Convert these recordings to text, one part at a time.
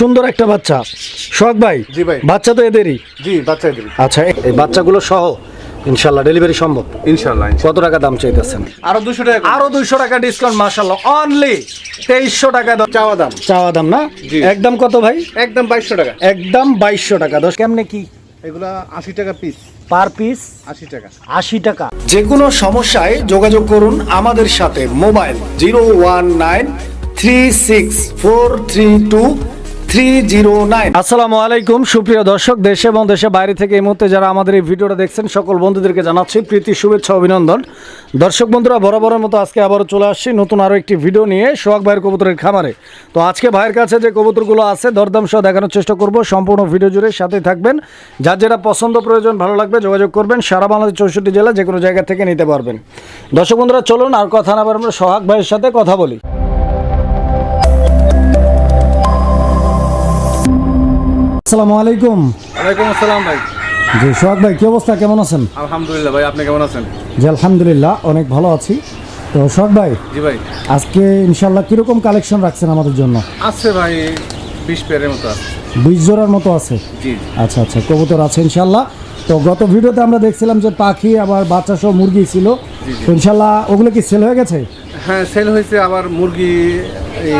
সুন্দর একটা বাচ্চা। সোহাগ ভাই? জি ভাই। বাচ্চা তো এদেরই। জি বাচ্চা দেবে। আচ্ছা এই বাচ্চাগুলো সহ ইনশাল্লাহ ডেলিভারি সম্ভব। ইনশাল্লাহ কত টাকা দাম চাইতেছেন? আরও দুশো টাকা আরও দুইশো টাকা ডিসকাউন্ট মার্শাল্লাহ অনলি তেইশশো টাকা চাওয়া দাম। চাওয়া দাম না? জি। একদম কত ভাই? একদম বাইশশো টাকা। একদম বাইশশো টাকা। দশ কেমনে কি? এগুলা আশি টাকা পিস পার পিস আশি টাকা। আশি টাকা। যে কোনো সমস্যায় যোগাযোগ করুন আমাদের সাথে। Mobile zero one nine three six four three two আসসালামু আলাইকুম, সুপ্রিয় দর্শক, দেশে এবং দেশে বাইরে থেকে এই মুহূর্তে যারা আমাদের এই ভিডিওটা দেখছেন, সকল বন্ধুদেরকে জানাচ্ছি প্রীতি, শুভেচ্ছা, অভিনন্দন। দর্শক বন্ধুরা, বরাবরের মতো আজকে আবারও চলে আসছি নতুন আরও একটি ভিডিও নিয়ে সোহাগ ভাইয়ের কবুতরের খামারে। তো আজকে ভাইয়ের কাছে যে কবুতরগুলো আছে, দরদাম সহ দেখানোর চেষ্টা করব সম্পূর্ণ ভিডিও জুড়ে সাথে থাকবেন। যার যেটা পছন্দ প্রয়োজন, ভালো লাগবে, যোগাযোগ করবেন, সারা বাংলাদেশ চৌষট্টি জেলা যে কোনো জায়গা থেকে নিতে পারবেন। দর্শক বন্ধুরা, চলুন আর কথা না আমরা সোহাগ ভাইয়ের সাথে কথা বলি। আসসালামু আলাইকুম। ওয়ালাইকুম আসসালাম ভাই। জি সোহাগ ভাই কি অবস্থা? কেমন আছেন? আলহামদুলিল্লাহ ভাই আপনি কেমন আছেন? জি আলহামদুলিল্লাহ অনেক ভালো আছি। তো সোহাগ ভাই জি ভাই। আজকে ইনশাল্লাহ কীরকম কালেকশন রাখছেন আমাদের জন্য? আছে ভাই বিশ পেয়ারের মতো আছে। বিশ জোড়ার মতো আছে? জি। আচ্ছা আচ্ছা কবুতর আছে ইনশাল্লাহ তো গত ভিডিওতে আমরা দেখছিলাম যে পাখি আবার বাচ্চা সহ মুরগি ছিল। ইনশাল্লাহ ওগুলো কি সেল হয়ে গেছে? হ্যাঁ সেল হয়েছে আবার মুরগি এই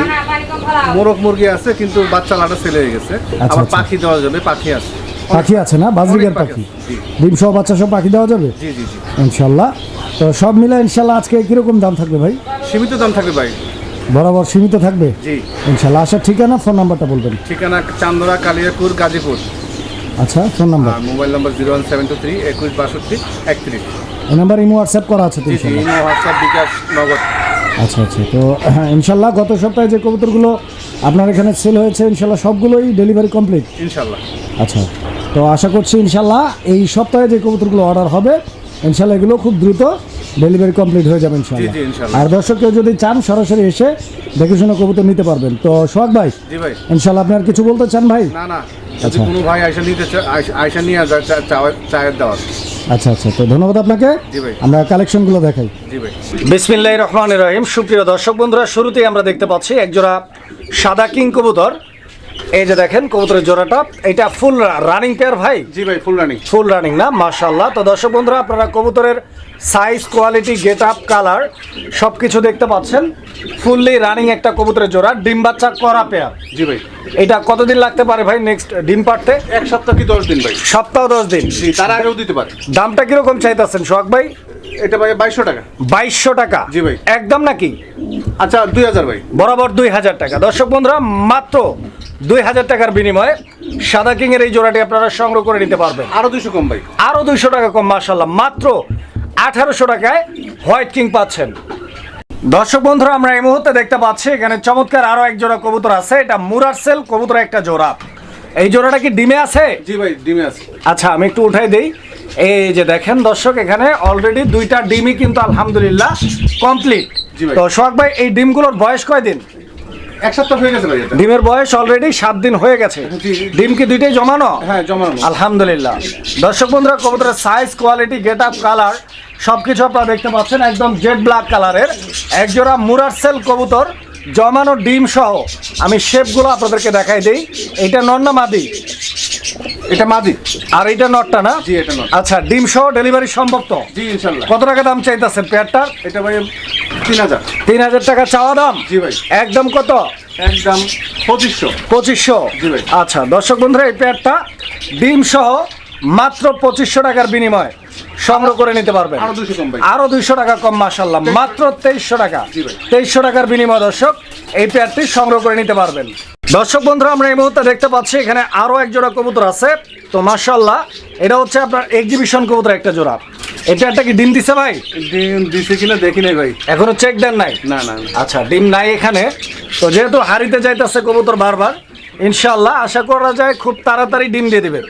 মোরগ মুরগি আছে কিন্তু বাচ্চা লাটা সেল হয়ে গেছে। আবার আচ্ছা। পাখি দেওয়া যাবে পাখি আছে। পাখি আছে না? বাজরিকের অনেক পাখি। ডিম সহ বাচ্চা সহ পাখি দেওয়া যাবে? জি জি জি। ইনশাল্লাহ। তো সব মিলে ইনশাল্লাহ আজকে কীরকম দাম থাকবে ভাই? সীমিত দাম থাকবে ভাই। বরাবর সীমিত থাকবে? জি। ইনশাল্লাহ। আসার ঠিকানা ফোন নাম্বারটা বলবেন। ঠিকানা চান্দরা কালিয়াপুর গাজীপুর। আচ্ছা phone number? Mobile number zero one seven two three একুশ বাষট্টি একত্রিশ। এই নাম্বার ইমো হোয়াটসঅ্যাপ করা আছে তো ইমো হোয়াটসঅ্যাপ বিকাশ নগদ। আচ্ছা আচ্ছা তো হ্যাঁ ইনশাল্লাহ গত সপ্তাহে যে কবুতরগুলো আপনার এখানে সেল হয়েছে ইনশাল্লাহ সবগুলোই ডেলিভারি কমপ্লিট ইনশাল্লাহ। আচ্ছা তো আশা করছি ইনশাল্লাহ এই সপ্তাহে যে কবুতরগুলো অর্ডার হবে ইনশাল্লাহ এগুলো খুব দ্রুত ডেলিভারি কমপ্লিট হয়ে যাবে ইনশাল্লাহ। আর দর্শক কেউ যদি চান সরাসরি এসে দেখে শুনে কবুতর নিতে পারবেন। তো সোহাগ ভাই ইনশাল্লাহ আপনি আর কিছু বলতে চান ভাই? না না। আচ্ছা। কোনো ভাই আয়সা নিতে চা- আয়সা- আয়সা নিয়ে যায় চা- চা- চায়ের দেওয়ার আচ্ছা আচ্ছা। তো ধন্যবাদ আপনাকে। আমরা কালেকশনগুলো দেখাই। জি ভাই। বিসমিল্লাহ রহমান রহিম। সুপ্রিয় দর্শক বন্ধুরা শুরুতেই আমরা দেখতে পাচ্ছি একজোড়া সাদা কিং কবুতর। এই যে দেখেন কবুতরের জোড়াটা এটা ফুল রানিং পেয়ার ভাই? জি ভাই ফুল রানিং ফুল রানিং না মাশাল্লাহ তো দর্শক বন্ধুরা আপনারা কবুতরের size quality get up colour সব কিছু দেখতে পাচ্ছেন। ফুললি রানিং একটা কবুতরের জোড়া ডিম বাচ্চা করা পেয়ার জি ভাই। এটা কতদিন লাগতে পারে ভাই নেক্সট ডিম পাড়তে? এক সপ্তাহ কি দশ দিন ভাই? সপ্তাহ দশ দিন। তার আগেও দিতে পারে। দামটা কীরকম চাইতেছেন সোহাগ ভাই? এটা ভাই বাইশশো টাকা। বাইশশো টাকা? জি ভাই। একদম নাকি? আচ্ছা দুই হাজার ভাই। বরাবর দুই হাজার টাকা। দর্শক বন্ধুরা মাত্র দুই হাজার টাকার বিনিময়ে সাদা কিং এর এই জোড়াটি আপনারা সংগ্রহ করে নিতে পারবেন। আরও দুশো কম ভাই। আরও দুইশো টাকা কম মার্শাল্লাহ মাত্র আঠারোশো টাকায় হোয়াইট কিং পাচ্ছেন। দর্শক বন্ধুরা আমরা এই মুহূর্তে দেখতে পাচ্ছি এখানে চমৎকার আরও এক জোড়া কবুতর আছে। এটা মুরারসেল কবুতর একটা জোড়া। এই জোড়াটা কি ডিমে আছে? জি ভাই ডিমে আছে। আচ্ছা আমি একটু উঠাই দেই। এই যে দেখেন দর্শক এখানে অলরেডি দুইটা ডিমই কিন্তু আলহামদুলিল্লাহ কমপ্লিট ভাই। তো সোহাগ ভাই এই ডিমগুলোর বয়স কয়দিন? এক সপ্তাহ হয়ে গেছে ভাই ডিমের বয়স অলরেডি সাত দিন হয়ে গেছে। ডিম কি দুইটাই জমানো? হ্যাঁ জমানো। আলহামদুলিল্লাহ। দর্শক বন্ধুরা কবুতরের size quality get up colour সবকিছু আপনারা দেখতে পাচ্ছেন একদম জেড ব্ল্যাক কালারের একজোড়া মুরারসেল কবুতর জমানো ডিম সহ। আমি শেপগুলো আপনাদেরকে দেখাই দিই। এটা নর না মাদি। এটা মাদি। আর এটা নটটা না? জি, এটা নট। আচ্ছা ডিম সহ ডেলিভারি সম্ভব তো? জি ইনশাল্লাহ। কত টাকা দাম চাইতেছেন পেয়ারটার? এটা ভাই তিন হাজার। তিন হাজার টাকা চাওয়া দাম? জি ভাই। একদম কত? একদম পঁচিশশো। পঁচিশশো? জি ভাই। আচ্ছা দর্শক বন্ধুরা এই পেয়ারটা ডিম সহ মাত্র পঁচিশশো টাকার বিনিময়ে সংগ্রহ করে নিতে পারবেন। আরও দুশো কম ভাই। আরও দুইশো টাকা কম মাসাল্লাহ মাত্র তেইশশো টাকা। জি ভাই। তেইশশো টাকার বিনিময় দর্শক এই পেয়ারটি সংগ্রহ করে নিতে পারবেন। দর্শক বন্ধুরা আমরা এই মুহূর্তে দেখতে পাচ্ছি এখানে আরও এক জোড়া কবুতর আছে। তো মাসাল্লাহ এটা হচ্ছে আপনার এক্সিবিশন কবুতর একটা জোড়া। এই পেয়ারটা কি ডিম দিছে ভাই? ডিম দিছে কিনা দেখি নাই ভাই। এখনও চেক দেন নাই? না না আচ্ছা ডিম নাই এখানে। তো যেহেতু হারিতে যাইতেছে কবুতর বারবার ইনশাল্লাহ আশা করা যায় খুব তাড়াতাড়ি ডিম দিয়ে দিবে।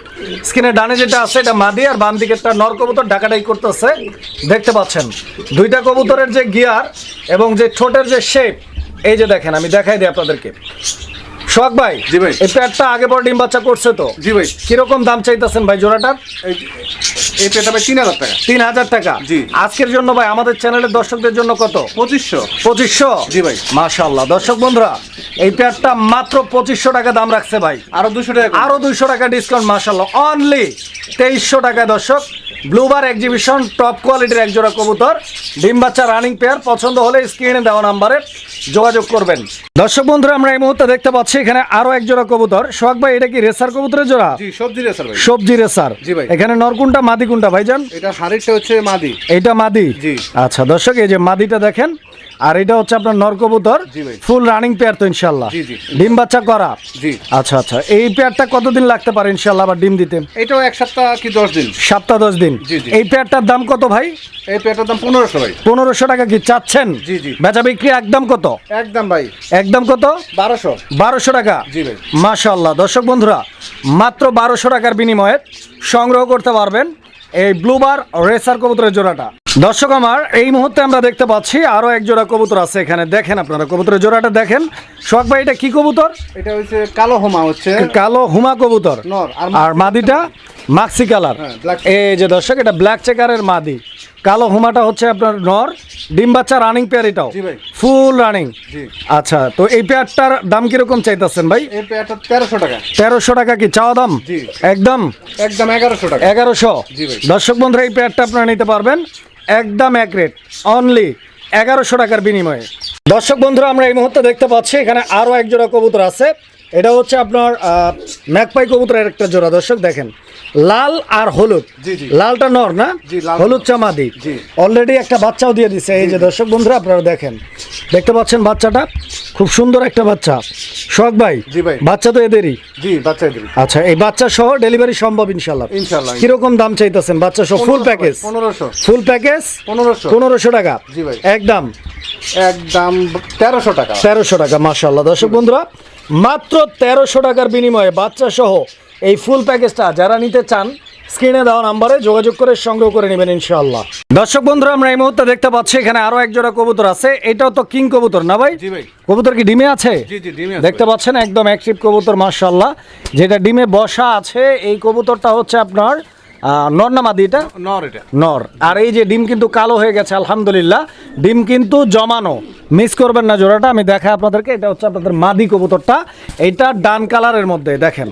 স্ক্রিনে ডানে যেটা আছে এটা মাদি আর বাম দিকে একটা নর কবুতর ডাকাডাই করতেছে। দেখতে পাচ্ছেন দুইটা কবুতরের যে গিয়ার এবং যে ঠোঁটের যে শেপ এই যে দেখেন আমি দেখাই দিই আপনাদেরকে। সোহাগ ভাই জি ভাই। এই পেয়ারটা আগে পর ডিম বাচ্চা করছে তো। জি ভাই। কীরকম দাম চাইতেছেন ভাই জোড়াটার? এই এই পেটা ভাই তিন হাজার টাকা। তিন হাজার টাকা। জি। আজকের জন্য ভাই আমাদের চ্যানেলের দর্শকদের জন্য কত? পঁচিশশো। পঁচিশশো? জি ভাই। মাশাল্লাহ দর্শক বন্ধুরা এই পেয়ারটা মাত্র পঁচিশশো টাকা দাম রাখছে ভাই। আরও দুশো টাকা আরও দুইশো টাকা ডিসকাউন্ট মাশাল্লাহ অনলি তেইশশো টাকা দর্শক ব্লুবার এক্সিবিশন টপ কোয়ালিটির এক জোড়া কবুতর। ডিম বাচ্চা রানিং পেয়ার পছন্দ হলে স্ক্রিনে দেওয়া নাম্বারে যোগাযোগ করবেন। দর্শক বন্ধুরা আমরা এই মুহূর্তে দেখতে পাচ্ছি এখানে আরও এক জোড়া কবুতর। সোহাগ ভাই এটা কি রেসার কবুতরের জোড়া? জি সবজি রেসার ভাই। সবজি রেসার। জি ভাই। এখানে নরকুনটা মাদি কোনটা ভাইজান? এটা হাড়িটা হচ্ছে মাদি। এটা মাদি? জি। আচ্ছা দর্শক এই যে মাদিটা দেখেন আর এটা হচ্ছে আপনার নরকবুতর ফুল রানিং পেয়ার তো ইনশাল্লাহ। ডিম বাচ্চা করা। আচ্ছা আচ্ছা। এই পেয়ারটা কতদিন লাগতে পারে ইনশাল্লাহ আবার ডিম দিতে? এটাও এক সপ্তাহ কি দশ দিন? সপ্তাহ দশ দিন। এই পেয়ারটার দাম কত ভাই? এই পেটার দাম পনেরোশো ভাই। পনেরোশো টাকা কি চাচ্ছেন। বেচা বিক্রি একদম কত? একদম ভাই। একদম কত? বারোশো। বারোশো টাকা। মাশাল্লাহ দর্শক বন্ধুরা মাত্র বারোশো টাকার বিনিময়ে সংগ্রহ করতে পারবেন এই ব্লুবার রেসার কবুতরের জোড়াটা। দর্শক আমার এই মুহূর্তে আমরা দেখতে পাচ্ছি আরও এক জোড়া কবুতর আছে এখানে। দেখেন আপনারা কবুতরের জোড়াটা দেখেন। শখ ভাই এটা কি কবুতর? এটা হচ্ছে কালো হুমা হচ্ছে। কালো হুমা কবুতর। আর মাদিটা মাক্সি কালার হ্যাঁ, এই যে দর্শক এটা ব্ল্যাক চেকারের মাদি। কালো হুমাটা হচ্ছে আপনার নর ডিম বাচ্চা রানিং পেয়ার এটাও। ফুল রানিং আচ্ছা তো এই পেয়ারটার দাম কীরকম চাইতেছেন ভাই? এই পেয়ারটা তেরোশো টাকা। তেরোশো টাকা কি চাওয়া দাম? একদম? একদম এগারোশো টাকা। এগারোশো? দর্শক বন্ধুরা এই পেয়ারটা আপনারা নিতে পারবেন একদম এক রেট অনলি এগারোশো টাকার বিনিময়ে। দর্শক বন্ধুরা আমরা এই মুহূর্তে দেখতে পাচ্ছি এখানে আরও একজোড়া কবুতর আছে। এটা হচ্ছে আপনার ম্যাকপাই কবুতরের একটা জোড়া। দর্শক দেখেন লাল আর হলুদ। লালটা নর না? হলুদ চামাদি। অলরেডি একটা বাচ্চাও দিয়ে দিছে। এই যে দর্শক বন্ধুরা আপনারা দেখেন। দেখতে পাচ্ছেন বাচ্চাটা? খুব সুন্দর একটা বাচ্চা। শখ ভাই জি ভাই। বাচ্চা তো এদেরই? আচ্ছা এই বাচ্চা সহ ডেলিভারি সম্ভব ইনশাল্লাহ ইনশাল্লাহ কীরকম দাম চাইতেছেন বাচ্চা সহ? ফুল প্যাকেজ ফুল প্যাকেজ পনেরোশো। টাকা। একদম? একদম তেরোশো টাকা। তেরোশো টাকা মাশাল্লাহ দর্শক বন্ধুরা মাত্র তেরোশো টাকার বিনিময়ে বাচ্চা সহ এই ফুল প্যাকেজটা যারা নিতে চান স্ক্রিনে দেওয়া নাম্বারে যোগাযোগ করে সংগ্রহ করে নেবেন ইনশাআল্লাহ। দর্শক বন্ধুরা আমরা এই মুহূর্তে দেখতে পাচ্ছি এখানে আরও এক জোড়া কবুতর আছে। এটাও তো কিং কবুতর না ভাই? কবুতর কি ডিমে আছে? জি জি ডিমে দেখতে পাচ্ছেন একদম অ্যাক্টিভ কবুতর মাশাল্লাহ যেটা ডিমে বসা আছে এই কবুতরটা হচ্ছে আপনার নর না মাদি এটা? নর এটা। নর। আর এই যে ডিম কিন্তু কালো হয়ে গেছে আলহামদুলিল্লাহ। ডিম কিন্তু জমানো। মিস করবেন না জোড়াটা আমি দেখাই আপনাদেরকে। এটা হচ্ছে আপনাদের মাদি কবুতরটা। এইটা ডান কালারের মধ্যে দেখেন।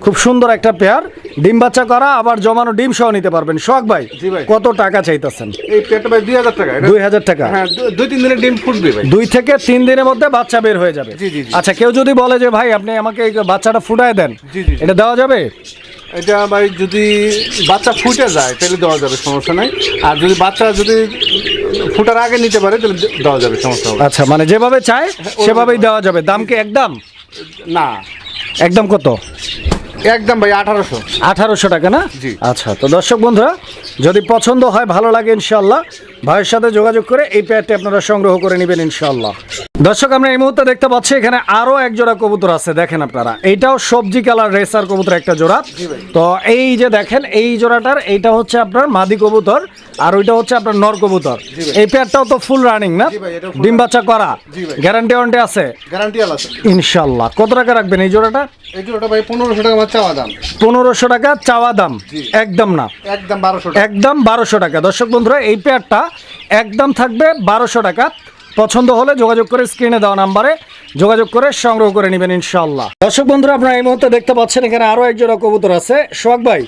খুব সুন্দর একটা পেয়ার। ডিম বাচ্চা করা আবার জমানো ডিম সহ নিতে পারবেন। শখ ভাই কত টাকা চাইতেছেন? এই পেটটা ভাই দুই হাজার টাকা এটা দুই হাজার টাকা? হ্যাঁ দুই তিন দিনের ডিম ফুটবে ভাই। দুই থেকে তিন দিনের মধ্যে বাচ্চা বের হয়ে যাবে। আচ্ছা কেউ যদি বলে যে ভাই আপনি আমাকে এই বাচ্চাটা ফুটায় দেন। এটা দেওয়া যাবে? এটা আবার যদি বাচ্চা ফুটে যায় তাহলে দেওয়া যাবে সমস্যা নাই। আর যদি বাচ্চা যদি ফুটার আগে নিতে পারে তাহলে দেওয়া যাবে সমস্যা হবে আচ্ছা মানে যেভাবে চায় সেভাবেই দেওয়া যাবে। দাম কি একদম? না। একদম কত? একদম ভাই আঠারোশো। আঠারোশো টাকা না? জি। আচ্ছা তো দর্শক বন্ধুরা যদি পছন্দ হয় ভালো লাগে ইনশাল্লাহ ভাইয়ের সাথে যোগাযোগ করে এই পেয়ারটি আপনারা সংগ্রহ করে নেবেন ইনশাল্লাহ দর্শক আমরা এই মুহূর্তে দেখতে পাচ্ছি এখানে আরও এক জোড়া কবুতর আছে দেখেন আপনারা। এইটাও সবজি কালার রেসার কবুতর একটা জোড়া। তো এই যে দেখেন এই জোড়াটার এইটা হচ্ছে আপনার মাদি কবুতর আর ওইটা হচ্ছে আপনার নর কবুতর। এই পেয়ারটাও তো ফুল রানিং না? ডিম বাচ্চা করা। গ্যারান্টি ওয়ারেন্টি আছে? গ্যারান্টি আছে ইনশাল্লাহ কত টাকা রাখবেন এই জোড়াটা? এই জন্য ভাই পনেরোশো টাকা চাওয়া দাম। পনেরোশো টাকা চাওয়া দাম। একদম না। একদম বারোশো একদম বারোশো টাকা। দর্শক বন্ধুরা এই পেয়ারটা একদম থাকবে বারোশো টাকা। পছন্দ হলে যোগাযোগ করে স্ক্রিনে দেওয়া নাম্বারে যোগাযোগ করে সংগ্রহ করে নেবেন ইনশাল্লাহ দর্শক বন্ধুরা আপনারা এই মুহূর্তে দেখতে পাচ্ছেন এখানে আরও এক জোড়া কবুতর আছে। সোহাগ ভাই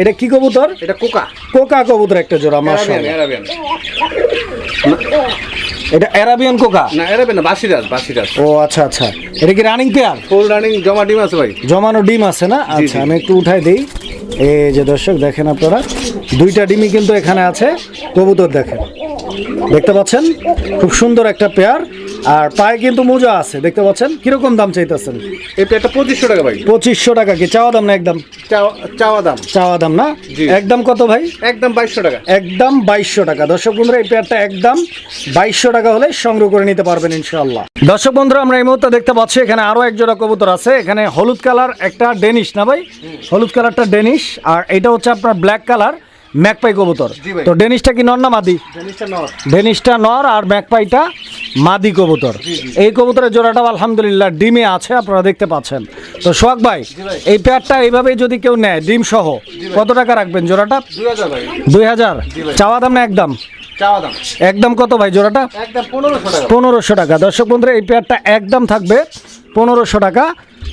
এটা কি কবুতর? এটা কোকা। কোকা কবুতর একটা জোড়া এটা অ্যারাবিয়ান কোকা? না অ্যারাবিয়ান বাসিরাজ বাসিরাজ। ও আচ্ছা আচ্ছা। এটা কি রানিং পেয়ার ফুল রানিং জমা ডিম আছে ভাই। জমানো ডিম আছে না? আচ্ছা আমি একটু উঠাই দিই। এই যে দর্শক, দেখেন আপনারা, দুইটা ডিমি কিন্তু এখানে আছে, কবুতর দেখেন। দেখতে পাচ্ছেন? খুব সুন্দর একটা পেয়ার। আর পায়ে কিন্তু মোজা আছে দেখতে পাচ্ছেন? কীরকম দাম চাইতেছেন? এই পেটটা পঁচিশশো টাকা ভাই। পঁচিশশো টাকা কি? চাওয়া দাম না একদম? চাওয়া- দাম। চাওয়া দাম না? একদম কত ভাই? একদম বাইশশো টাকা। একদম বাইশশো টাকা। দর্শক বন্ধুরা এই পেয়ারটা একদম বাইশশো টাকা হলে সংগ্রহ করে নিতে পারবেন ইনশাল্লাহ দর্শক বন্ধুরা আমরা এই মুহূর্তে দেখতে পাচ্ছি এখানে আরও এক জোড়া কবুতর আছে। এখানে হলুদ কালার একটা ডেনিশ না ভাই? হলুদ কালারটা ডেনিশ। আর এটা হচ্ছে আপনার ব্ল্যাক কালার। ম্যাকপাই কবুতর। তো ডেনিশটা কি নর না মাদি? ডেনিসটা নর। আর ম্যাকপাইটা মাদি কবুতর। এই কবুতরের জোড়াটা আলহামদুলিল্লাহ ডিমে আছে আপনারা দেখতে পাচ্ছেন। তো সোহাগ ভাই এই পেয়ারটা এইভাবে যদি কেউ নেয় ডিম সহ কত টাকা রাখবেন জোড়াটা? দুই হাজার চাওয়া দাম না একদম? একদম কত ভাই জোড়াটা? পনেরোশো টাকা। পনেরোশো টাকা। দর্শক বন্ধুরা এই পেয়ারটা একদম থাকবে পনেরোশো টাকা।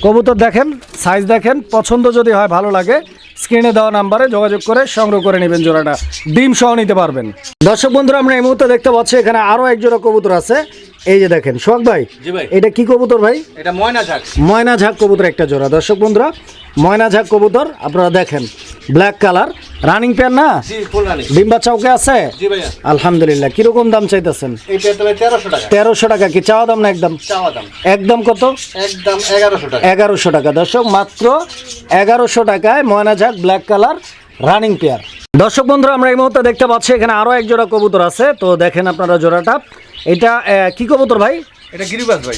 কবুতর দেখেন সাইজ দেখেন, পছন্দ যদি হয় ভালো লাগে স্ক্রিনে দেওয়া নাম্বারে যোগাযোগ করে সংগ্রহ করে নেবেন জোড়াটা। ডিম সহ নিতে পারবেন। দর্শক বন্ধুরা, আমরা এই মুহূর্তে দেখতে পাচ্ছি এখানে আরও এক জোড়া কবুতর আছে। এই যে দেখেন সোহাগ ভাই এটা কি কবুতর ভাই? এটা ময়না ঝাক। ময়না ঝাঁক কবুতর একটা জোড়া। দর্শক বন্ধুরা ময়না ঝাঁক কবুতর আপনারা দেখেন ব্ল্যাক কালার রানিং পেয়ার না? জি ফুল রানি ডিম বাচ্চা ওকে আছে? আলহামদুলিল্লাহ কীরকম দাম চাইতেছেন? তেরোশো টাকা। কি? চাওয়া দাম না একদম? একদম কত? একদম এগারোশো টাকা। এগারোশো টাকা। দর্শক মাত্র এগারোশো টাকায় ময়না ঝাঁক ব্ল্যাক কালার রানিং পেয়ার দর্শক বন্ধুরা আমরা এই মুহূর্তে দেখতে পাচ্ছি এখানে আরও এক জোড়া কবুতর আছে। তো দেখেন আপনারা জোড়াটা। এটা কি কবুতর ভাই? এটা ভাই।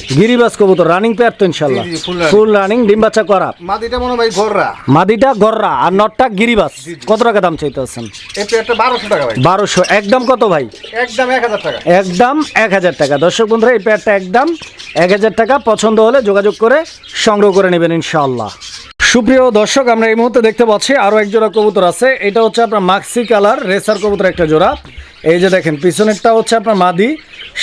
কবুতর রানিং পেয়ার তো ইনশাল্লাহ জি, জি, full running। ফুল রানিং ডিম বাচ্চা করা। মাদিটা মনে ভাই ঘররা মাদিটা গররা আর নটটা গিরিবাস কত টাকা দাম চাইতেছেন? এই পেয়ারটা বারোশো টাকা ভাই। বারোশো। একদম কত ভাই? একদম এক হাজার টাকা। একদম এক হাজার টাকা। দর্শক বন্ধুরা এই পেয়ারটা একদম এক হাজার টাকা। পছন্দ হলে যোগাযোগ করে সংগ্রহ করে নেবেন ইনশাআল্লাহ। সুপ্রিয় দর্শক আমরা এই মুহূর্তে দেখতে পাচ্ছি আরও এক জোড়া কবুতর আছে। এটা হচ্ছে আপনার মাক্সি কালার রেসার কবুতর একটা জোড়া। এই যে দেখেন পিছনেরটা হচ্ছে আপনার মাদি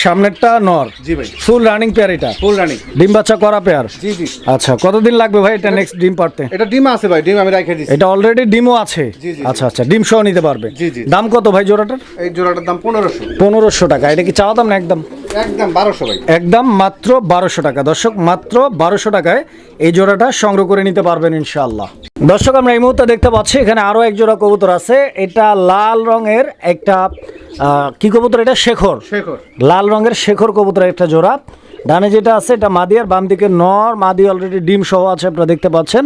সামনেরটা নর। জি ভাই। ফুল রানিং পেয়ার এটা। ফুল রানিং ডিম বাচ্চা করা পেয়ার জি জি। আচ্ছা কতদিন লাগবে ভাই এটা নেক্সট ডিম পারতে এটা ডিম আছে ভাই ডিম আমি রেখে দিচ্ছি এটা অলরেডি ডিমও আছে। জি, জি, আচ্ছা আচ্ছা ডিম সহ নিতে পারবে। জি, জি। দাম কত ভাই জোড়াটার? এই জোড়াটার দাম পনেরোশো। পনেরোশো টাকা। এটা কি চাওয়া দাম না একদম? একদম বারোশো একদম মাত্র বারোশো টাকা। দর্শক মাত্র বারোশো টাকায় এই জোড়াটা সংগ্রহ করে নিতে পারবেন ইনশাআল্লাহ। দর্শক আমরা এই মুহূর্তে দেখতে পাচ্ছি এখানে আরও এক জোড়া কবুতর আছে। এটা লাল রঙের একটা কি কবুতর এটা? শেখর। শেখর। লাল রঙের শেখর কবুতরের একটা জোড়া। ডানে যেটা আছে এটা মাদি আর বাম দিকে নর মাদি অলরেডি ডিম সহ আছে আপনারা দেখতে পাচ্ছেন।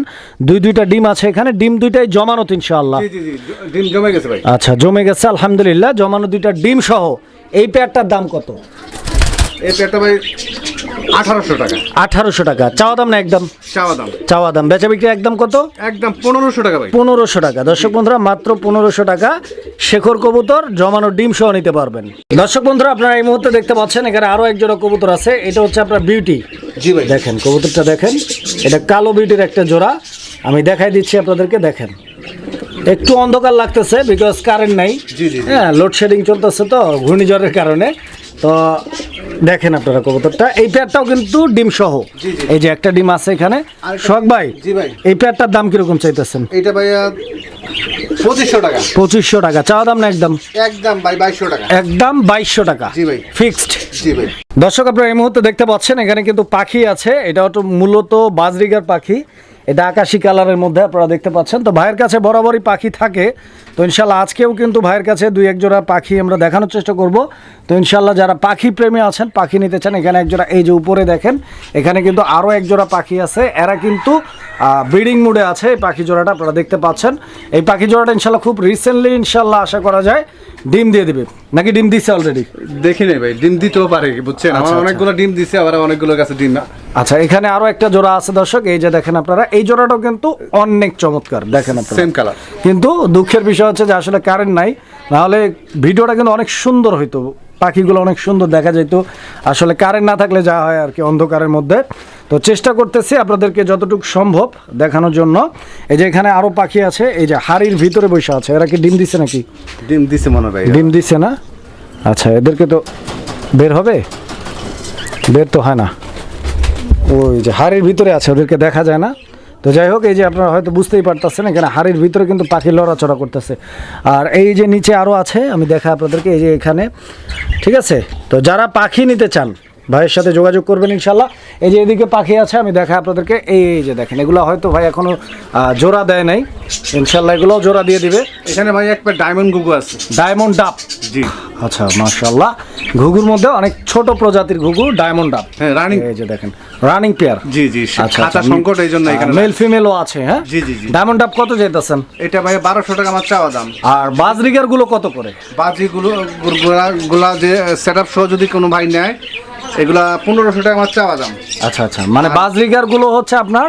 দুই দুইটা ডিম আছে এখানে ডিম দুইটাই জমানো ইনশাআল্লাহ। জি জি জি ডিম জমে গেছে ভাই। আচ্ছা জমে গেছে আলহামদুলিল্লাহ জমানো দুইটা ডিম সহ। এই পেয়ারটার দাম কত? এই পেয়ারটা ভাই আঠারোশো টাকা। আঠারোশো টাকা। চাওয়া দাম না একদম? চাওয়া দাম। চাওয়া দাম। বেচা বিক্রি একদম কত? একদম পনেরোশো টাকা ভাই। পনেরোশো টাকা। দর্শক বন্ধুরা মাত্র পনেরোশো টাকা। শেখর কবুতর জমানো ডিম সহ নিতে পারবেন। দর্শক বন্ধুরা আপনারা এই মুহূর্তে দেখতে পাচ্ছেন এখানে আরও এক জোড়া কবুতর আছে। এটা হচ্ছে আপনার বিউটি জি ভাই। দেখেন কবুতরটা দেখেন। এটা কালো বিউটির একটা জোড়া। আমি দেখাই দিচ্ছি আপনাদেরকে দেখেন। একটু অন্ধকার লাগতেছে বিকজ কারেন্ট নাই। জি, জি, জি। হ্যাঁ লোডশেডিং চলতেছে তো ঘূর্ণিঝড়ের কারণে। তো দেখেন আপনারা কবুতরটা। এই পেয়ারটাও কিন্তু ডিম সহ। এই যে একটা ডিম আছে এখানে। শখ ভাই এই পেয়ারটার দাম কীরকম চাইতেছেন? এটা ভাইয়া পঁচিশশো টাকা। পঁচিশশো টাকা। চাওয়া দাম না একদম? একদম ভাই বাইশশো টাকা। একদম বাইশশো টাকা। জি ভাই। ফিক্সড। জি ভাই। দর্শক আপনারা এই মুহূর্তে দেখতে পাচ্ছেন এখানে কিন্তু পাখি আছে। এটা মূলত বাজরিগার পাখি। এটা আকাশি কালারের মধ্যে আপনারা দেখতে পাচ্ছেন। তো ভাইয়ের কাছে বরাবরই পাখি থাকে। তো ইনশাল্লাহ আজকেও কিন্তু ভাইয়ের কাছে দুই এক জোড়া পাখি আমরা দেখানোর চেষ্টা করব। তো ইনশাল্লাহ যারা পাখি প্রেমী আছেন পাখি নিতে চান এখানে এক জোড়া এই যে উপরে দেখেন এখানে কিন্তু আরও এক জোড়া পাখি আছে। এরা কিন্তু ব্রিডিং মুডে আছে এই পাখি জোড়াটা আপনারা দেখতে পাচ্ছেন। এই পাখি জোড়াটা ইনশাল্লাহ খুব রিসেন্টলি ইনশাল্লাহ আশা করা যায়। ডিম দিয়ে দিবে। নাকি ডিম দিছে অলরেডি দেখি নাই ভাই ডিম দিতেও পারে বুঝছেন? আমার আচ্ছা, আচ্ছা। অনেকগুলো ডিম দিছে আবার অনেকগুলো কাছে ডিম না। আচ্ছা এখানে আরও একটা জোড়া আছে দর্শক এই যে দেখেন আপনারা এই জোড়াটাও কিন্তু অনেক চমৎকার দেখেন আপনারা। সেম কালার কিন্তু দুঃখের বিষয় হচ্ছে যে আসলে কারেন্ট নাই নাহলে ভিডিওটা কিন্তু অনেক সুন্দর হইতো পাখিগুলো অনেক সুন্দর দেখা যেত আসলে কারেন্ট না থাকলে যা হয় আর কি অন্ধকারের মধ্যে। তো চেষ্টা করতেছি আপনাদেরকে যতটুকু সম্ভব দেখানোর জন্য। এই যে এখানে আরও পাখি আছে এই যে হাড়ির ভিতরে বসে আছে এরা কি ডিম দিছে নাকি? ডিম দিছে মনে হয় ডিম দিছে না? আচ্ছা এদেরকে তো বের হবে? বের তো হয় না। ওই যে হাড়ির ভিতরে আছে ওদেরকে দেখা যায় না। তো যাই হোক এই যে আপনারা হয়তো বুঝতেই পারতেছেন এখানে হাড়ির ভিতরে কিন্তু পাখি লড়াচড়া করতেছে। আর এই যে নিচে আরও আছে আমি দেখা আপনাদেরকে এই যে এখানে ঠিক আছে? তো যারা পাখি নিতে চান ভাইয়ের সাথে যোগাযোগ করবেন ইনশাল্লাহ এই যে এদিকে পাখি আছে আমি দেখা আপনাদেরকে। এই এই যে দেখেন এগুলো হয়তো ভাই এখনও আহ, জোড়া দেয় নাই। ইনশাল্লাহ এগুলোও জোড়া দিয়ে দিবে। এখানে ভাই একটা ডায়মন্ড গুগু আছে। ডায়মন্ড ডাব। জি। আচ্ছা মাশাল্লাহ ঘুঘুর মধ্যে অনেক ছোট প্রজাতির ঘুঘু ডায়মন্ড ডাব। হ্যাঁ রানিং এই যে দেখেন রানিং পেয়ার জি জি খাতা সংকট এই জন্য এখানে মেল ফিমেলও আছে হ্যাঁ? জি, জি, জি। ডায়মন্ড ডাব কত যেতেছেন এটা ভাই বারোশো টাকা আমার চাওয়া দাম। আর বাজরিগারগুলো কত করে? বাজিগুলো গুলা গুলা যে সেট আপ সহ যদি কোনো ভাই নেয় এগুলা পনেরোশো টাকা আমার চাওয়া দাম। আচ্ছা আচ্ছা। মানে বাজরিগারগুলো হচ্ছে আপনার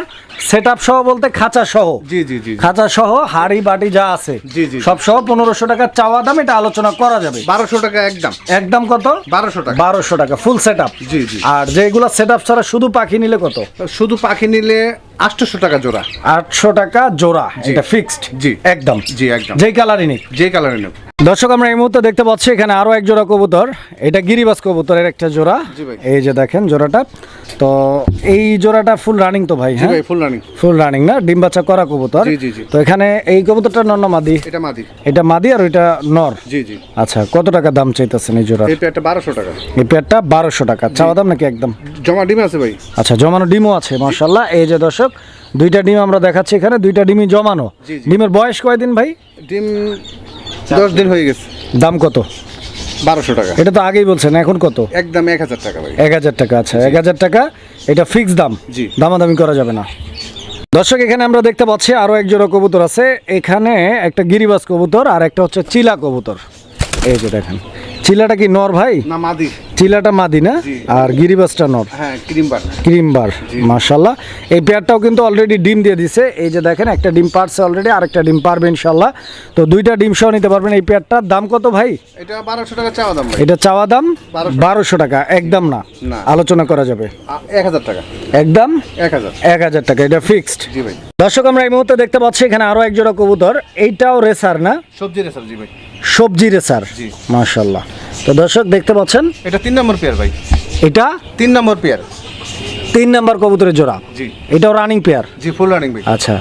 সেট আপ সহ বলতে খাঁচা সহ। জি জি জি। খাঁচা সহ হাড়ি বাটি যা আছে। জি, জি। সব সহ পনেরোশো টাকার চাওয়া দাম এটা আলোচনা করা যাবে। বারোশো টাকা একদম একদম কত? বারোশো টাকা। বারোশো টাকা ফুল সেট আপ জি, জি। আর যেগুলো সেট আপ ছাড়া শুধু পাখি নিলে কত? শুধু পাখি নিলে আটশোশো টাকা জোড়া। আটশো টাকা জোড়া এটা ফিক্সড জি। একদম জি একদম যেই কালারই নিক। যে কালারে নেব দর্শক আমরা এই মুহূর্তে দেখতে পাচ্ছি এখানে আরও এক জোড়া কবুতর। এটা গিরিবাস কবুতরের একটা জোড়া। এই যে দেখেন জোড়াটা। তো এই জোড়াটা ফুল রানিং তো ভাই হ্যাঁ? ফুল রানিং ফুল রানিং না? ডিম বাচ্চা করা কবুতর। তো এখানে এই কবুতরটা নর না মাদি? এটা মাদি। এটা মাদি আর ওইটা নর? জি জি। আচ্ছা কত টাকা দাম চাইতেছেন এই জোড়া বারোশো টাকা। এই পেয়ারটা বারোশো টাকা। চাওয়া দাম নাকি একদম? জমা ডিম আছে ভাই। আচ্ছা জমানো ডিমও আছে মার্শাল্লাহ এই যে দর্শক দুইটা ডিম আমরা দেখাচ্ছি এখানে দুইটা ডিমই জমানো। ডিমের বয়স কয়দিন ভাই? ডিম দশ দিন হয়ে গেছে। দাম কত? বারোশো টাকা। এটা তো আগেই বলছেন এখন কত? একদম এক হাজার টাকা ভাই। এক হাজার টাকা আচ্ছা এক হাজার টাকা। এটা ফিক্সড দাম? জি। দামাদামি করা যাবে না। দর্শক এখানে আমরা দেখতে পাচ্ছি আরও এক জোড়া কবুতর আছে। এখানে একটা গিরিবাস কবুতর আর একটা হচ্ছে চিলা কবুতর। এই যে দেখেন চিলাটা কি নর ভাই? না মাদি। চিলাটা মাদি না? আর গিরিবাসটা নর? হ্যাঁ ক্রিম বার ক্রিমবার মার্শাল্লাহ এই পেয়ারটাও কিন্তু অলরেডি ডিম দিয়ে দিছে। এই যে দেখেন একটা ডিম পারছে অলরেডি আরেকটা ডিম পারবে ইনশাল্লাহ তো দুইটা ডিম সহ নিতে পারবেন এই পেয়ারটার। দাম কত ভাই? এটা বারোশো টাকা চাওয়া দাম এটা চাওয়া দাম? বারোশো। টাকা একদম না। না। আলোচনা করা যাবে। এক হাজার টাকা। একদম? এক হাজার। এক হাজার টাকা এটা ফিক্সড জি ভাই। দর্শক আমরা এই মুহূর্তে দেখতে পাচ্ছি এখানে আরও এক জোড়া কবুতর। এইটাও রেসার না? সবজি রেসার জি ভাই। সবজি রেসার জি। মার্শাল্লাহ তো দর্শক দেখতে পাচ্ছেন? এটা তিন নম্বর পেয়ার ভাই। এটা? তিন নম্বর পেয়ার। তিন নম্বর কবুতরের জোড়া? জি। এটাও রানিং পেয়ার জি ফুল রানিং ভাই। আচ্ছা।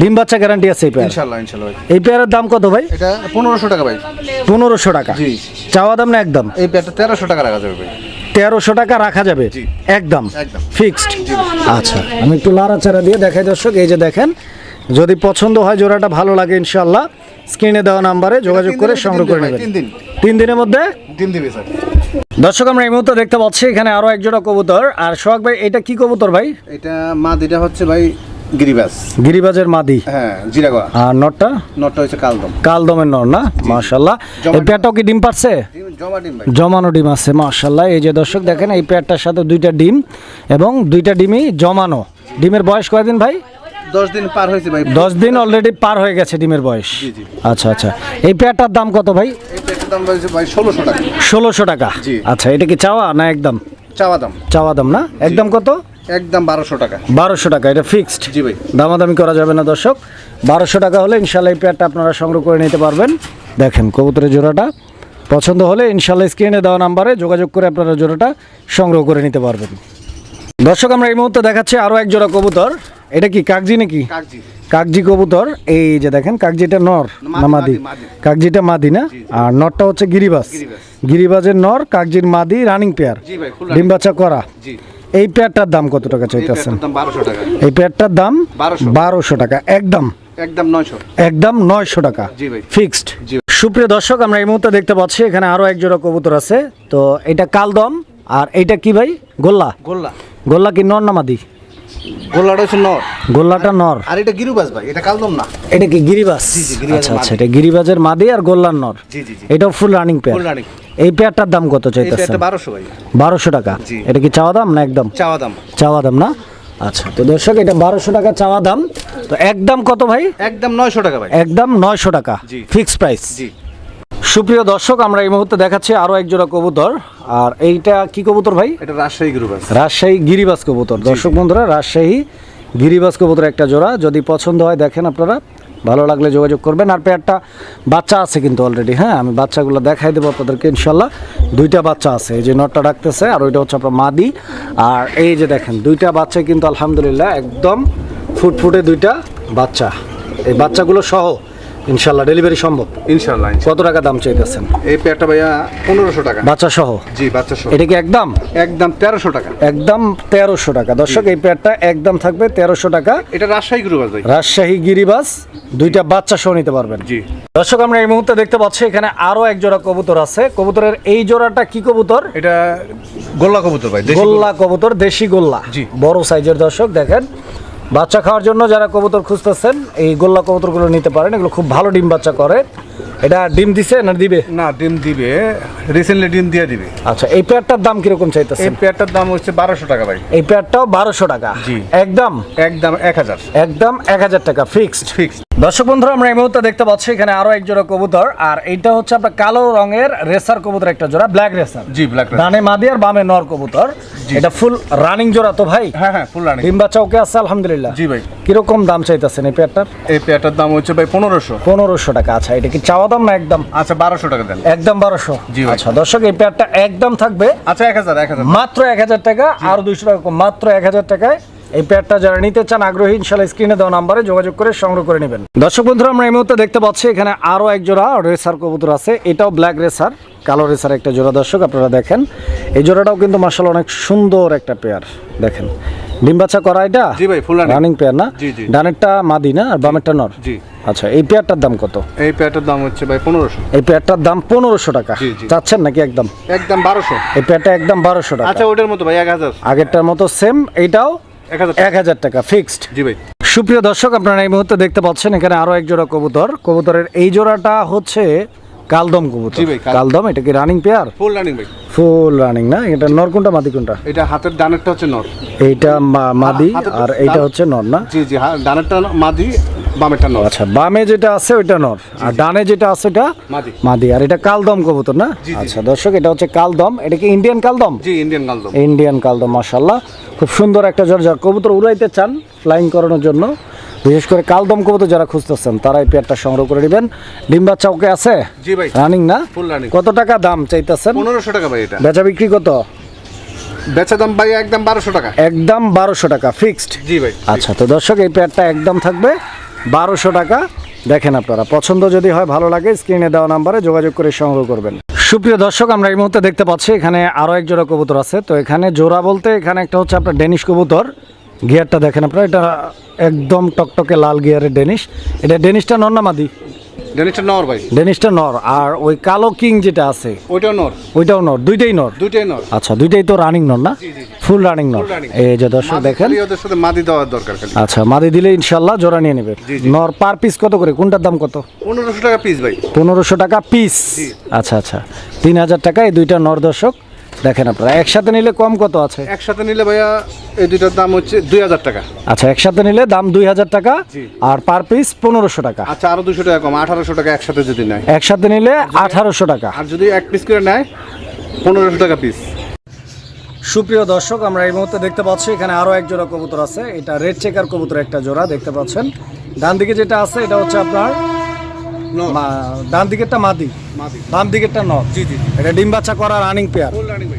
ডিম বাচ্চা গ্যারান্টি আছে এই পেয়ার ইনশাল্লাহ ইনশাল্লাহ ভাই। এই পেয়ারের দাম কত ভাই? এটা পনেরোশো টাকা ভাই। পনেরোশো টাকা। জি। চাওয়া দাম না একদম? এই পেয়ারটা তেরোশো টাকা রাখা যাবে ভাই। তেরোশো টাকা রাখা যাবে? একদম। একদম। ফিক্সড আচ্ছা আমি একটু লাড়াচাড়া দিয়ে দেখাই দর্শক এই যে দেখেন যদি পছন্দ হয় জোড়াটা ভালো লাগে ইনশাল্লাহ স্ক্রিনে দেওয়া নাম্বারে যোগাযোগ করে সংগ্রহ করে নেবেন। তিন দিনের মধ্যে? ডিম দিবে স্যার দর্শক আমরা এই মুহূর্তে দেখতে পাচ্ছি এখানে আরও এক জোড়া কবুতর। আর সোহাগ ভাই এটা কি কবুতর ভাই? এটা মাদিটা হচ্ছে ভাই গিরিবাজের মাদি। হ্যাঁ জিরাগা আর নটটা? নটটা হচ্ছে কালদম। কালদমের নর না? এই পেয়ারটাও কি ডিম পারছে? জমানো ডিম আছে এই যে দর্শক দেখেন এই পেয়ারটার সাথে দুইটা ডিম এবং দুইটা ডিমই জমানো। ডিমের বয়স কয়দিন ভাই? দশ দিন পার হয়েছে ভাই। দশ দিন অলরেডি পার হয়ে গেছে ডিমের বয়স। আচ্ছা আচ্ছা। এই পেয়ারটার দাম কত ভাই? দাম ভাই ষোলোশো টাকা। ষোলোশো টাকা। আচ্ছা এটা কি চাওয়া না একদম? চাওয়া দাম। চাওয়া দাম না? একদম কত? একদম বারোশো টাকা। বারোশো টাকা এটা ফিক্সড জি ভাই। দামাদামি করা যাবে না দর্শক। বারোশো টাকা হলে ইনশাল্লাহ এই পেয়ারটা আপনারা সংগ্রহ করে নিতে পারবেন। দেখেন কবুতরের জোড়াটা। পছন্দ হলে ইনশাল্লাহ স্ক্রিনে দেওয়া নাম্বারে যোগাযোগ করে আপনারা জোড়াটা সংগ্রহ করে নিতে পারবেন। দর্শক আমরা এই মুহূর্তে দেখাচ্ছি আরও এক জোড়া কবুতর। এটা কি কাগজি নাকি? কাকজি। কাগজি কবুতর এই যে দেখেন কাগজিটা নর না মাদি। কাগজিটা মাদি। না? আর নরটা হচ্ছে গিরিবাস গিরিবাস। গিরিবাজের নর কাগজির মাদি রানিং পেয়ার জি ভাই ফুল ডিম বাচ্চা করা। এই পেয়ারটার দাম কত টাকা চাইতেছেন? এই পেয়ারটার দাম বারোশো। টাকা একদম। একদম নয়শো। একদম নয়শো টাকা। ফিক্সড সুপ্রিয় দর্শক আমরা এই মুহূর্তে দেখতে পাচ্ছি এখানে আরও এক জোড়া কবুতর আছে। তো এটা কালদম আর এটা কি ভাই? গোল্লা। গোল্লা। গোল্লা কি নর না মাদি? গোল্লাটা হচ্ছে নর। গোল্লাটা নর। আর এটা গিরুবাস ভাই এটা কালদম না? এটা কি গিরিবাস জি, জি, গিরিবাজের আচ্ছা আচ্ছা এটা গিরিবাজের মাদি আর গোল্লার নর। জি জি জি। এটাও full running pair full running এই পেয়ারটার দাম কত চাইতেছেন? ভাই। টাকা। এটা কি চাওয়া দাম না একদম? চাওয়া দাম। চাওয়া দাম না? আচ্ছা তো দর্শক এটা বারোশো টাকা চাওয়া দাম। তো একদম কত ভাই? একদম নয়শো টাকা ভাই। একদম নয়শো টাকা। ফিক্স প্রাইস জি। সুপ্রিয় দর্শক আমরা এই মুহূর্তে দেখাচ্ছি আরও এক জোড়া কবুতর। আর এইটা কি কবুতর ভাই? এটা রাজশাহী গিরুবাস রাজশাহী গিরিবাস কবুতর। দর্শক বন্ধুরা রাজশাহী গিরিবাস কবুতর একটা জোড়া। যদি পছন্দ হয় দেখেন আপনারা। ভালো লাগলে যোগাযোগ করবেন। আর পেয়ারটা বাচ্চা আছে কিন্তু অলরেডি হ্যাঁ? আমি বাচ্চাগুলো দেখাই দেবো আপনাদেরকে ইনশাল্লাহ। দুইটা বাচ্চা আছে এই যে নটটা ডাকতেছে আর ওইটা হচ্ছে আপনার মাদি। আর এই যে দেখেন দুইটা বাচ্চা কিন্তু আলহামদুলিল্লাহ একদম ফুটফুটে দুইটা বাচ্চা। এই বাচ্চাগুলো সহ ইনশাল্লাহ ডেলিভারি সম্ভব। ইনশাল্লাহ কত টাকা দাম চাইতেছেন? এই পেয়ারটা ভাইয়া পনেরোশো টাকা। বাচ্চা সহ জি বাচ্চা সহ এটা কি একদম? একদম তেরোশো টাকা। একদম তেরোশো টাকা। দর্শক এই পেয়ারটা একদম থাকবে তেরোশো টাকা। এটা রাজশাহী গিরুবাস ভাই। রাজশাহী গিরিবাস দুইটা বাচ্চা সহ নিতে পারবেন। জি। দর্শক আমরা এই মুহূর্তে দেখতে পাচ্ছি এখানে আরও এক জোড়া কবুতর আছে। কবুতরের এই জোড়াটা কি কবুতর? এটা গোল্লা কবুতর ভাই গোল্লা। কবুতর দেশি গোল্লা। জি। বড় সাইজের দর্শক দেখেন। বাচ্চা খাওয়ার জন্য যারা কবুতর খুঁজতেছেন, এই গোল্লা কবুতরগুলো নিতে পারেন। এগুলো খুব ভালো ডিম বাচ্চা করে। এটা ডিম দিছে না দিবে? না ডিম দিবে। রিসেন্টলি ডিম দিয়ে দিবে। আচ্ছা এই পেয়ারটার দাম কীরকম এই পেয়ারটার দাম হচ্ছে বারোশো টাকা ভাই। এই পেয়ারটাও বারোশো টাকা? জি। একদম? একদম এক হাজার। একদম এক হাজার টাকা ফিক্সড ফিক্স দর্শক বন্ধুরা আমরা এই মুহূর্তে দেখতে পাচ্ছি এখানে আরও এক জোড়া কবুতর আর এইটা হচ্ছে আপনার কালো রঙের রেসার কবুতর একটা জোড়া ব্ল্যাক রেসার। জি ব্ল্যাক ডানে মাদি আর বামে নর কবুতর। এটা ফুল রানিং জোড়া তো ভাই? হ্যাঁ হ্যাঁ ফুল রানিং ডিম বাচ্চা ওকে আছে আলহামদুলিল্লাহ। জি ভাই। কীরকম দাম চাইতেছেন এই পেয়ারটার? এই পেয়ারটার দাম হচ্ছে ভাই পনেরোশো। পনেরোশো টাকা আচ্ছা এটা কি চাওয়া দাম না একদম? আচ্ছা বারোশো টাকা দেন। একদম বারোশো। জি আচ্ছা দর্শক এই পেয়ারটা একদম থাকবে। আচ্ছা এক হাজার এক হাজার। মাত্র এক হাজার টাকা আর দুইশো টাকা মাত্র এক হাজার টাকায়। এই পেয়ারটা যারা নিতে চান আগ্রহী ইনশাল্লাহ স্ক্রিনে দেওয়া নাম্বারে যোগাযোগ করে সংগ্রহ করে নেবেন। দর্শক বন্ধুরা আমরা এই মুহূর্তে দেখতে পাচ্ছি এখানে আরও এক জোড়া রেসার কবুতর আছে। এটাও ব্ল্যাক রেসার কালো রেসার একটা জোড়া। দর্শক আপনারা দেখেন এই জোড়াটাও কিন্তু মার্শাল অনেক সুন্দর একটা পেয়ার। দেখেন ডিম বাচ্চা করা এটা? জি ভাই, running। রানিং পেয়ার না? জি, জি। ডানেরটা মাদি না আর বামেরটা নর? জি। আচ্ছা এই পেয়ারটার দাম কত? এই পেয়ারটার দাম হচ্ছে ভাই পনেরোশো। এই পেয়ারটার দাম পনেরোশো টাকা। জি, জি। চাচ্ছেন নাকি একদম? একদম বারোশো। এই পেয়ারটা একদম বারোশো টাকা। আচ্ছা ওটার মতো ভাই এক হাজার। আগেরটার মতো সেম এইটাও এক হাজার টাকা। ফিক্সড জি ভাই। সুপ্রিয় দর্শক আপনারা এই মুহূর্তে দেখতে পাচ্ছেন এখানে আরও এক জোড়া কবুতর। কবুতরের এই জোড়াটা হচ্ছে কালদম কবুতর। জি ভাই, কালদম এটা কি রানিং পেয়ার ফুল রানিং ভাই। ফুল রানিং না? এটা নর কোনটা মাদি কোনটা? এটা হাতের ডানেরটা হচ্ছে নর। এইটা মাদি আর এইটা হচ্ছে নর না? জি জি ডানেরটা মাদি বামেরটা নর। আচ্ছা বামে যেটা আছে ওইটা নর আর ডানে যেটা আছে ওটা মাদি। মাদি আর এটা কালদম কবুতর না। আচ্ছা দর্শক এটা হচ্ছে কালদম। এটা কি ইন্ডিয়ান কালদম? জি ইন্ডিয়ান গালদম ইন্ডিয়ান কালদম মাশাল্লাহ খুব সুন্দর একটা জোর যা কবুতর উড়াইতে চান ফ্লাইং করানোর জন্য। বিশেষ করে কালদম কবুতর যারা খুঁজতেছেন তারা এই পেয়ারটা সংগ্রহ করে নেবেন। ডিম্বা চৌকে আছে? জি ভাই। রানিং না? ফুল রানিং কত টাকা দাম চাইতেছেন? পনেরোশো টাকা ভাই এটা। বেচা বিক্রি কত? বেচা দাম ভাই একদম বারোশো টাকা। একদম বারোশো টাকা ফিক্সড জি ভাই আচ্ছা তো দর্শক এই পেয়ারটা একদম থাকবে বারোশো টাকা। দেখেন আপনারা পছন্দ যদি হয় ভালো লাগে স্ক্রিনে দেওয়া নাম্বারে যোগাযোগ করে সংগ্রহ করবেন। সুপ্রিয় দর্শক আমরা এই মুহূর্তে দেখতে পাচ্ছি এখানে আরও এক জোড়া কবুতর আছে। তো এখানে জোড়া বলতে এখানে একটা হচ্ছে আপনার ডেনিশ কবুতর। গিয়ারটা দেখেন আপনারা এটা একদম টকটকে লাল গিয়ারের ডেনিশ। এটা ডেনিশটা নর না মাদি? ডেনিসটা নর ভাই। ডেনিশটা নর আর ওই কালো কিং যেটা আছে ওইটাও নর। ওইটাও নর দুইটাই নর? দুইটাই নর। আচ্ছা দুইটাই তো রানিং নর না। ফুল রানিং নর। এই যে দর্শক দেখেন। ওদের সাথে মাদি দেওয়ার দরকার খালি। আচ্ছা মাদি দিলে ইনশাল্লাহ জোড়া নিয়ে নেবে। নর পার পিস কত করে? কোনটার দাম কত? পনেরোশো টাকা পিস ভাই। পনেরোশো টাকা পিস। আচ্ছা আচ্ছা। তিন হাজার টাকা এই দুইটা নর দর্শক। দেখেন আপনারা একসাথে নিলে কম কত আছে? একসাথে নিলে ভাইয়া এই দুইটার দাম হচ্ছে দুই হাজার টাকা। আচ্ছা একসাথে নিলে দাম দুই হাজার টাকা আর পার পিস পনেরোশো টাকা। আচ্ছা আরও দুশো টাকা কম আঠারোশো টাকা একসাথে যদি নেয়। একসাথে নিলে আঠারোশো টাকা। আর যদি এক পিস করে নেয় পনেরোশো টাকা পিস। সুপ্রিয় দর্শক আমরা এই মুহূর্তে দেখতে পাচ্ছি এখানে আরও এক জোড়া কবুতর আছে। এটা রেড চেকার কবুতর একটা জোড়া দেখতে পাচ্ছেন। ডান দিকে যেটা আছে এটা হচ্ছে আপনার ডান দিকেরটা মাদি। মাদি। বাম দিকেরটা নর। জি জি এটা ডিম বাচ্চা করা রানিং পেয়ার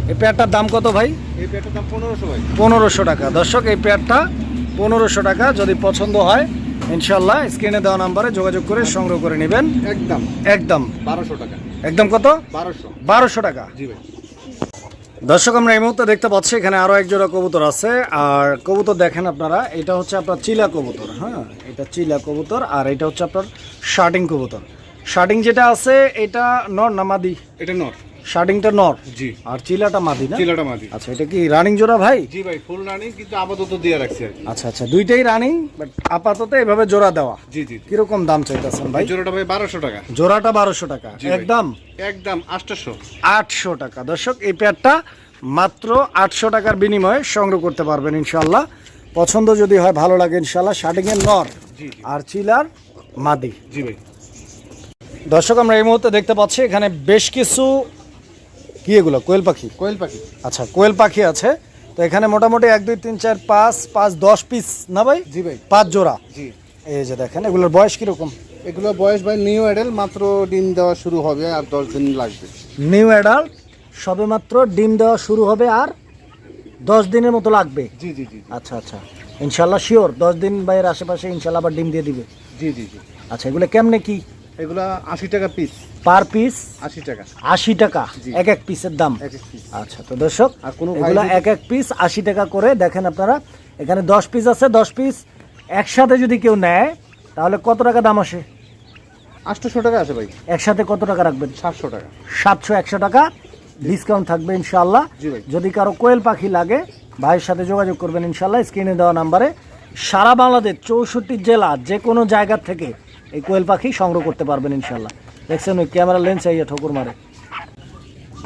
এই পেয়ারটার দাম কত ভাই? এই পেয়ারটার দাম পনেরোশো ভাই। পনেরোশো টাকা। দর্শক এই পেয়ারটা পনেরোশো টাকা। যদি পছন্দ হয় ইনশাল্লাহ স্ক্রিনে দেওয়া নাম্বারে যোগাযোগ করে সংগ্রহ করে নেবেন। একদম। একদম। বারোশো টাকা। একদম কত? বারোশো। বারোশো টাকা। জি ভাই। দর্শক আমরা এই মুহূর্তে দেখতে পাচ্ছি এখানে আরও একজোড়া কবুতর আছে। আর কবুতর দেখেন আপনারা এটা হচ্ছে আপনার চিলা কবুতর হ্যাঁ? এটা চিলা কবুতর আর এটা হচ্ছে আপনার শার্টিং কবুতর। শার্টিং যেটা আছে এটা নর না মাদি? এটা নর। শার্টিংটা নর? জি। আর চিলাটা মাদি না? চিলাটা মাদি। আচ্ছা এটা কি রানিং জোড়া ভাই? জি ভাই ফুল রানিং কিন্তু আপাতত দিয়ে রাখছি আর আচ্ছা আচ্ছা দুইটাই রানিং বাট আপাতত এভাবে জোড়া দেওয়া। জি জি কীরকম দাম চাইতেছেন ভাই? জোড়াটা ভাই বারোশো টাকা। জোড়াটা বারোশো টাকা। একদম? একদম আটশোশো আটশো টাকা। দর্শক এই পেয়ারটা মাত্র আটশো টাকার বিনিময়ে সংগ্রহ করতে পারবেন ইনশাল্লাহ পছন্দ যদি হয় ভালো লাগে ইনশাল্লাহ শার্টিং এর নর আর চিলার মাদি। জি ভাই। দর্শক আমরা এই মুহূর্তে দেখতে পাচ্ছি এখানে বেশ কিছু কি এগুলো? কোয়েল পাখি? কোয়েল পাখি। আচ্ছা কোয়েল পাখি আছে। তো এখানে মোটামুটি এক দুই তিন চার পাঁচ পাঁচ দশ পিস না ভাই? জি ভাই। পাঁচ জোড়া। জি। এই যে দেখেন এগুলোর বয়স কীরকম? এগুলো বয়স ভাই নিউ অ্যাডেল মাত্র ডিম দেওয়া শুরু হবে আর দশ দিন লাগবে। নিউ অ্যাডাল্ট সবেমাত্র ডিম দেওয়া শুরু হবে আর দশ দিনের মতো লাগবে? জি জি জি আচ্ছা আচ্ছা। ইনশাল্লাহ শিওর দশ দিন বাইরের আশেপাশে ইনশাল্লাহ আবার ডিম দিয়ে দিবে। জি জি জি। আচ্ছা এগুলো কেমনে কি? এগুলা আশি টাকা পিস পার পিস আশি টাকা। আশি টাকা? এক এক পিসের দাম? আচ্ছা তো দর্শক এগুলো এক এক পিস আশি টাকা করে দেখেন আপনারা এখানে দশ পিস আছে দশ পিস একসাথে যদি কেউ নেয় তাহলে কত টাকা দাম আসে? আটশোশো টাকা আছে ভাই। একসাথে কত টাকা রাখবেন? সাতশো টাকা। সাতশো একশো টাকা। ডিসকাউন্ট থাকবে ইনশাল্লাহ যদি কারও কোয়েল পাখি লাগে ভাইয়ের সাথে যোগাযোগ করবেন ইনশাল্লাহ স্ক্রিনে দেওয়া নাম্বারে। সারা বাংলাদেশ চৌষট্টি জেলা যে কোনো জায়গা থেকে এই কোয়েল পাখি সংগ্রহ করতে পারবেন ইনশাল্লাহ দেখছেন ওই ক্যামেরা লেন্স এই ঠোকর মারে।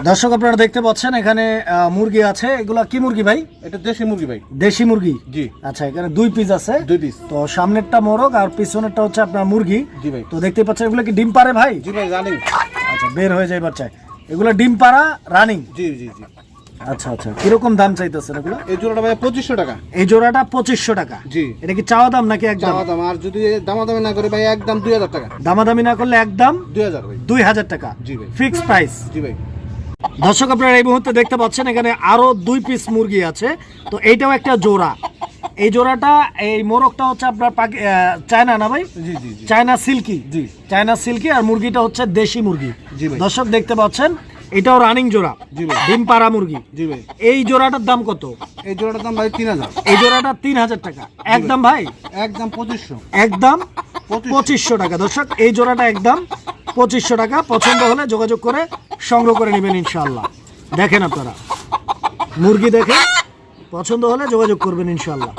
দর্শক আপনারা দেখতে পাচ্ছেন এখানে মুরগি আছে। এগুলা কি মুরগি ভাই? এটা দেশি মুরগি ভাই। দেশি মুরগি? জি। আচ্ছা এখানে দুই পিস আছে। দুই পিস তো সামনেরটা মোরগ আর পিছনেরটা হচ্ছে আপনার মুরগি। জি ভাই। তো দেখতে পাচ্ছেন এগুলো কি ডিম পারে ভাই? জি ভাই জানি আচ্ছা বের হয়ে যায় বাচ্চায় এগুলো ডিম পাড়া রানিং? জি জি জি। আচ্ছা আচ্ছা। কীরকম দাম চাইতেছেন এগুলো? এই জোড়াটা ভাই পঁচিশশো টাকা। এই জোড়াটা পঁচিশশো টাকা। জি। এটা কি চাওয়া দাম নাকি একদম? চাওয়া দাম আর যদি দামাদামি না করে ভাই একদম দুই হাজার টাকা। দামাদামি না করলে একদম দুই হাজার ভাই। দুই হাজার টাকা। জি ভাই। Fix price. জি ভাই। দর্শক আপনারা এই মুহূর্তে দেখতে পাচ্ছেন এখানে আরও দুই পিস মুরগি আছে। তো এইটাও একটা জোড়া। এই জোড়াটা এই মোরগটা হচ্ছে আপনার চায়না না ভাই? China silky. জি। চায়না সিল্কি আর মুরগিটা হচ্ছে দেশি মুরগি। জি দর্শক দেখতে পাচ্ছেন এটাও রানিং জোড়া। ডিম পাড়া মুরগি। এই জোড়াটার দাম কত? এই জোড়াটার দাম ভাই তিন হাজার। এই জোড়াটা তিন হাজার টাকা। একদম ভাই? একদম পঁচিশশো। একদম। পঁচিশশো। টাকা। দর্শক এই জোড়াটা একদম পঁচিশশো টাকা। পছন্দ হলে যোগাযোগ করে সংগ্রহ করে নেবেন ইনশাল্লাহ দেখেন আপনারা। মুরগি দেখে পছন্দ হলে যোগাযোগ করবেন ইনশাল্লাহ